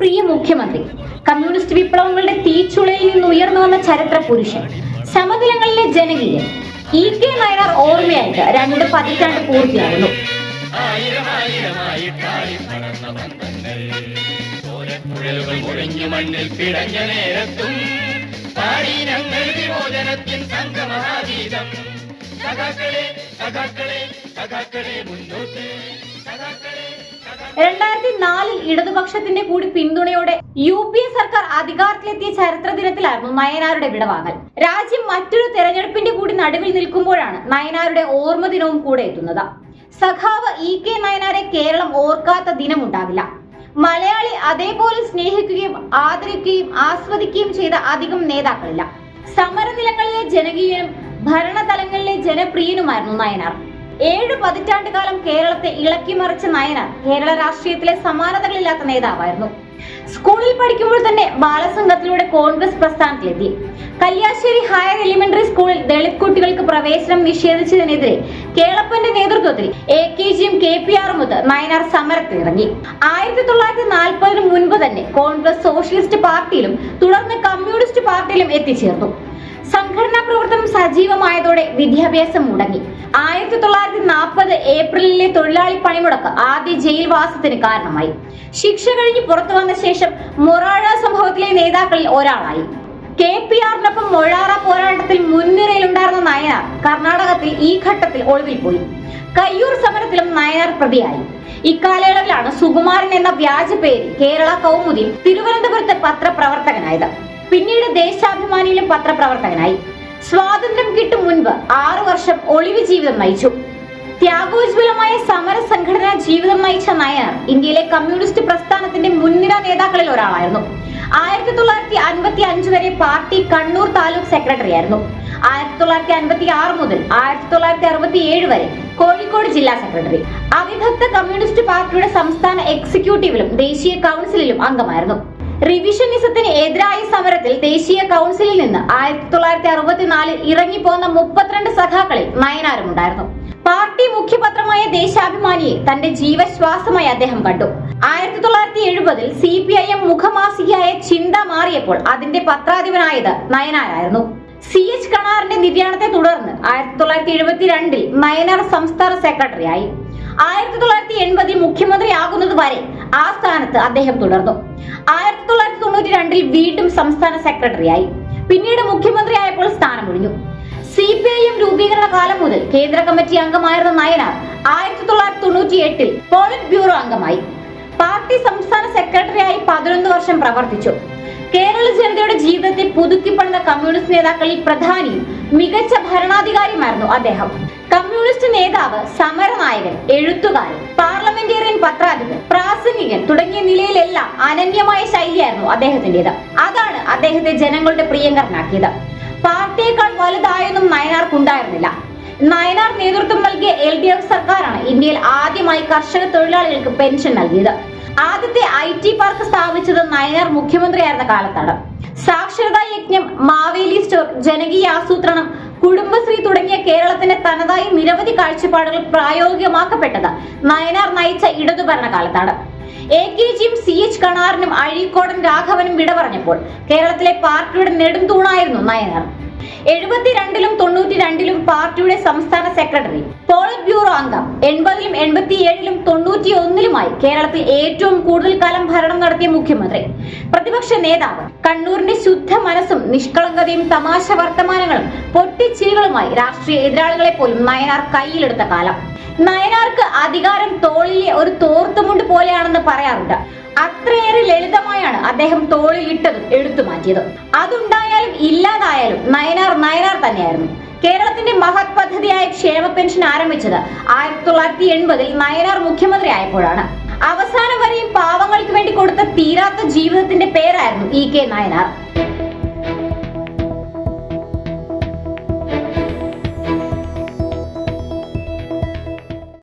പ്രിയ മുഖ്യമന്ത്രി കമ്മ്യൂണിസ്റ്റ് വിപ്ലവങ്ങളുടെ തീച്ചുളയിൽ നിന്ന് ഉയർന്നു വന്ന ചരിത്ര പുരുഷൻ സമതലങ്ങളിലെ ജനകീയൻ ഇ കെ നായനാർ ഓർമ്മയായിട്ട് രണ്ട് പതിറ്റാണ്ട് പൂർത്തിയാകുന്നു. മുറിഞ്ഞു മണ്ണിൽ പിടഞ്ഞ നേരത്തും സംഗമഹാഗീതം സഖാക്കളെ സഖാക്കളെ സഖാക്കളെ മുന്നോട്ട് രണ്ടായിരത്തി നാലിൽ ഇടതുപക്ഷത്തിന്റെ കൂടി പിന്തുണയോടെ യു പി എ സർക്കാർ അധികാരത്തിലെത്തിയ ചരിത്ര ദിനത്തിലായിരുന്നു നയനാരുടെ വിടവാങ്ങൽ. രാജ്യം മറ്റൊരു തെരഞ്ഞെടുപ്പിന്റെ കൂടി നടുവിൽ നിൽക്കുമ്പോഴാണ് നയനാരുടെ ഓർമ്മ ദിനവും കൂടെ എത്തുന്നത്. സഖാവ് ഇ കെ നയനാരെ കേരളം ഓർക്കാത്ത ദിനമുണ്ടാവില്ല. മലയാളി അതേപോലെ സ്നേഹിക്കുകയും ആദരിക്കുകയും ആസ്വദിക്കുകയും ചെയ്ത അധികം നേതാക്കളില്ല. സമരനിലങ്ങളിലെ ജനകീയനും ഭരണതലങ്ങളിലെ ജനപ്രിയനുമായിരുന്നു നയനാർ. ഏഴ് പതിറ്റാണ്ട് കാലം കേരളത്തെ ഇളക്കിമറിച്ച നയനാർ കേരള രാഷ്ട്രീയത്തിലെ സമാനതകളില്ലാത്ത നേതാവായിരുന്നു. സ്കൂളിൽ പഠിക്കുമ്പോൾ തന്നെ ബാലസംഘത്തിലൂടെ കോൺഗ്രസ് പ്രസ്ഥാനത്തിലെത്തി. കല്യാശ്ശേരി ഹയർ എലിമെന്ററി സ്കൂളിൽ ദളിത് കുട്ടികൾക്ക് പ്രവേശനം നിഷേധിച്ചതിനെതിരെ കേളപ്പന്റെ നേതൃത്വത്തിൽ എ കെ ജിയും കെ പി ആറും മുതൽ നയനാർ സമരത്തിനിറങ്ങി ആയിരത്തി തൊള്ളായിരത്തി നാൽപ്പതിനു മുൻപ് തന്നെ കോൺഗ്രസ് സോഷ്യലിസ്റ്റ് പാർട്ടിയിലും തുടർന്ന് കമ്മ്യൂണിസ്റ്റ് പാർട്ടിയിലും എത്തിച്ചേർന്നു. സംഘടനാ പ്രവർത്തനം സജീവമായതോടെ വിദ്യാഭ്യാസം മുടങ്ങി. ആയിരത്തി തൊള്ളായിരത്തി നാൽപ്പത് ഏപ്രിലിലെ തൊഴിലാളി പണിമുടക്ക് ആദ്യ ജയിൽവാസത്തിന് കാരണമായി. ശിക്ഷ കഴിഞ്ഞ് പുറത്തു വന്ന ശേഷം മൊറാഴ സംഭവത്തിലെ നേതാക്കളിൽ ഒരാളായി. കെ പി ആറിനൊപ്പം മൊഴാറ പോരാട്ടത്തിൽ മുൻനിരയിലുണ്ടായിരുന്ന നയനാർ കർണാടകത്തിൽ ഈ ഘട്ടത്തിൽ ഒളിവിൽ പോയി. കയ്യൂർ സമരത്തിലും നയനാർ പ്രതിയായി. ഇക്കാലയളവിലാണ് സുകുമാരൻ എന്ന വ്യാജ പേര് കേരള കൗമുദിയും തിരുവനന്തപുരത്ത് പത്രപ്രവർത്തകനായത്. പിന്നീട് ദേശാഭിമാനിയിലും പത്രപ്രവർത്തകനായി. സ്വാതന്ത്ര്യം കിട്ടും മുൻപ് ആറു വർഷം ഒളിവ് ജീവിതം നയിച്ചു. ത്യാഗോജ്വലമായ സമര സംഘടനാ ജീവിതം നയിച്ച നായർ ഇന്ത്യയിലെ കമ്മ്യൂണിസ്റ്റ് പ്രസ്ഥാനത്തിന്റെ മുൻനിര നേതാക്കളിൽ ഒരാളായിരുന്നു. ആയിരത്തി തൊള്ളായിരത്തി അൻപത്തി അഞ്ച് വരെ പാർട്ടി കണ്ണൂർ താലൂക്ക് സെക്രട്ടറി ആയിരുന്നു ആയിരത്തി തൊള്ളായിരത്തി അൻപത്തി ആറ് മുതൽ ആയിരത്തി തൊള്ളായിരത്തി അറുപത്തി ഏഴ് വരെ കോഴിക്കോട് ജില്ലാ സെക്രട്ടറി. അവിഭക്ത കമ്മ്യൂണിസ്റ്റ് പാർട്ടിയുടെ സംസ്ഥാന എക്സിക്യൂട്ടീവിലും ദേശീയ കൗൺസിലിലും അംഗമായിരുന്നു. റിവിഷനിസത്തിന് എതിരായ സമരത്തിൽ ദേശീയ കൗൺസിലിൽ നിന്ന് ആയിരത്തി തൊള്ളായിരത്തി അറുപത്തിനാലിൽ ഇറങ്ങിപ്പോന്ന മുപ്പത്തിരണ്ട് സഖാക്കളിൽ നയനാരും ഉണ്ടായിരുന്നു പാർട്ടി മുഖ്യപത്രമായ ദേശാഭിമാനിയെ തന്റെ ജീവശ്വാസമായി അദ്ദേഹം കണ്ടു. ആയിരത്തി തൊള്ളായിരത്തി എഴുപതിൽ സി പി ഐ എം മുഖമാസികയായ ചിന്ത മാറിയപ്പോൾ അതിന്റെ പത്രാധിപനായത് നയനാരായിരുന്നു. സി എച്ച് കണാറിന്റെ നിര്യാണത്തെ തുടർന്ന് ആയിരത്തി തൊള്ളായിരത്തി എഴുപത്തിരണ്ടിൽ നയനാർ സംസ്ഥാന സെക്രട്ടറിയായി. ആയിരത്തി തൊള്ളായിരത്തി എൺപതിൽ മുഖ്യമന്ത്രിയാകുന്നത് വരെ ആ സ്ഥാനത്ത് അദ്ദേഹം തുടർന്നു. ആയിരത്തി തൊള്ളായിരത്തി തൊണ്ണൂറ്റി രണ്ടിൽ വീണ്ടും സംസ്ഥാന സെക്രട്ടറിയായി. പിന്നീട് മുഖ്യമന്ത്രിയായപ്പോൾ സ്ഥാനമൊഴിഞ്ഞു. സി പി ഐ എം രൂപീകരണ കാലം മുതൽ കേന്ദ്ര കമ്മിറ്റി അംഗമായിരുന്ന നയനാർ ആയിരത്തി തൊള്ളായിരത്തി തൊണ്ണൂറ്റി എട്ടിൽ പോളിറ്റ് ബ്യൂറോ അംഗമായി. പാർട്ടി സംസ്ഥാന സെക്രട്ടറിയായി പതിനൊന്ന് വർഷം പ്രവർത്തിച്ചു. കേരള ജനതയുടെ ജീവിതത്തെ പുതുക്കിപ്പണിത കമ്മ്യൂണിസ്റ്റ് നേതാക്കളിൽ പ്രധാനിയും മികച്ച ഭരണാധികാരിയുമായിരുന്നു അദ്ദേഹം. കമ്മ്യൂണിസ്റ്റ് നേതാവ് സമരനായകൻ എഴുത്തുകാരൻ പാർലമെന്റേറിയൻ പത്രാധിപൻ പ്രാസംഗികൻ തുടങ്ങിയ നിലയിലെല്ലാം അനന്യമായ ശൈലിയായിരുന്നു അദ്ദേഹത്തിന്റേത് അതാണ് അദ്ദേഹത്തെ ജനങ്ങളുടെ പ്രിയങ്കരനാക്കിയത്. പാർട്ടിയേക്കാൾ വലുതായൊന്നും നയനാർക്കുണ്ടായിരുന്നില്ല. നയനാർ നേതൃത്വം നൽകിയ എൽ ഡി എഫ് സർക്കാരാണ് ഇന്ത്യയിൽ ആദ്യമായി കർഷക തൊഴിലാളികൾക്ക് പെൻഷൻ നൽകിയത്. ആദ്യത്തെ ഐ ടി പാർക്ക് സ്ഥാപിച്ചത് നയനാർ മുഖ്യമന്ത്രിയായിരുന്ന കാലത്താണ്. സാക്ഷരതാ യജ്ഞം മാവേലി സ്റ്റോർ ജനകീയ ആസൂത്രണം കുടുംബശ്രീ തുടങ്ങിയ കേരളത്തിന്റെ തനതായ നിരവധി കാഴ്ചപ്പാടുകൾ പ്രായോഗികമാക്കപ്പെട്ടത് നയനാർ നയിച്ച ഇടതു ഭരണകാലത്താണ് എ കെ ജിയും സി എച്ച് കണാറിനും അഴീക്കോടൻ രാഘവനും വിട പറഞ്ഞപ്പോൾ കേരളത്തിലെ പാർട്ടിയുടെ നെടുംതൂണായിരുന്നു നയനാർ. എഴുപത്തിരണ്ടിലും തൊണ്ണൂറ്റി രണ്ടിലും പാർട്ടിയുടെ സംസ്ഥാന സെക്രട്ടറി പോളിറ്റ് ബ്യൂറോ അംഗം എൺപതിലും എൺപത്തിയേഴിലും തൊണ്ണൂറ്റി ഒന്നിലുമായി കേരളത്തിൽ ഏറ്റവും കൂടുതൽ കാലം ഭരണം നടത്തിയ മുഖ്യമന്ത്രി പ്രതിപക്ഷ നേതാവ് കണ്ണൂരിന്റെ ശുദ്ധ മനസ്സും നിഷ്കളങ്കതയും തമാശ വർത്തമാനങ്ങളും പൊട്ടിച്ചിരികളുമായി രാഷ്ട്രീയ എതിരാളികളെ പോലും നയനാർ കയ്യിലെടുത്ത കാലം. നയനാർക്ക് അധികാരം തോളിലെ ഒരു തോർത്തുമുണ്ട് പോലെയാണെന്ന് പറയാറുണ്ട്. അത്രയേറെ ലളിതമായാണ് അദ്ദേഹം തോളിൽ ഇട്ടതും എടുത്തു മാറ്റിയത്. അതുണ്ടായാലും ഇല്ലാതായാലും നയനാർ നയനാർ തന്നെയായിരുന്നു. കേരളത്തിന്റെ മഹത് പദ്ധതിയായ ക്ഷേമ പെൻഷൻ ആരംഭിച്ചത് ആയിരത്തി തൊള്ളായിരത്തി എൺപതിൽ നയനാർ മുഖ്യമന്ത്രി ആയപ്പോഴാണ്. അവസാനം വരെയും പാവങ്ങൾക്ക് വേണ്ടി കൊടുത്ത തീരാത്ത ജീവിതത്തിന്റെ പേരായിരുന്നു ഇ കെ നയനാർ.